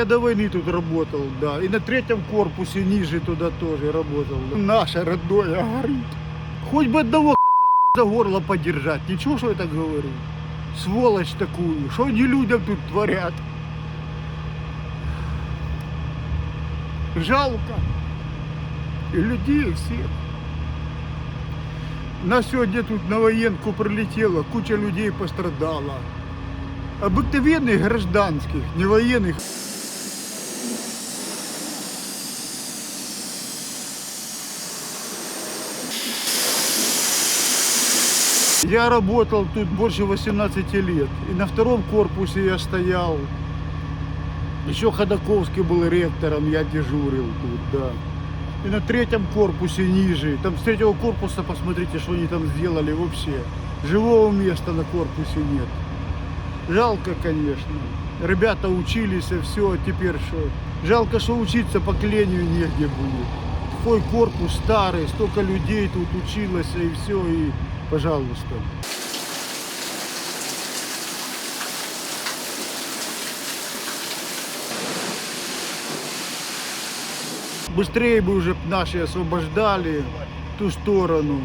я до войны тут работал, да. И на третьем корпусе ниже туда тоже работал. Наше родное горит. Хоть бы одного за горло подержать. Ничего, что я так говорю. Сволочь такую. Что они людям тут творят? Жалко. И людей всех. На сегодня тут на военку прилетело, куча людей пострадала. Обыкновенных гражданских, не военных. Я работал тут больше 18 лет. И на втором корпусе я стоял. Еще Ходаковский был ректором, я дежурил тут, да. И на третьем корпусе ниже. Там с третьего корпуса посмотрите, что они там сделали вообще. Живого места на корпусе нет. Жалко, конечно. Ребята учились, и все, а теперь что? Жалко, что учиться поколению негде будет. Такой корпус старый, столько людей тут училось, и все, и пожалуйста. Быстрее бы уже наши освобождали ту сторону.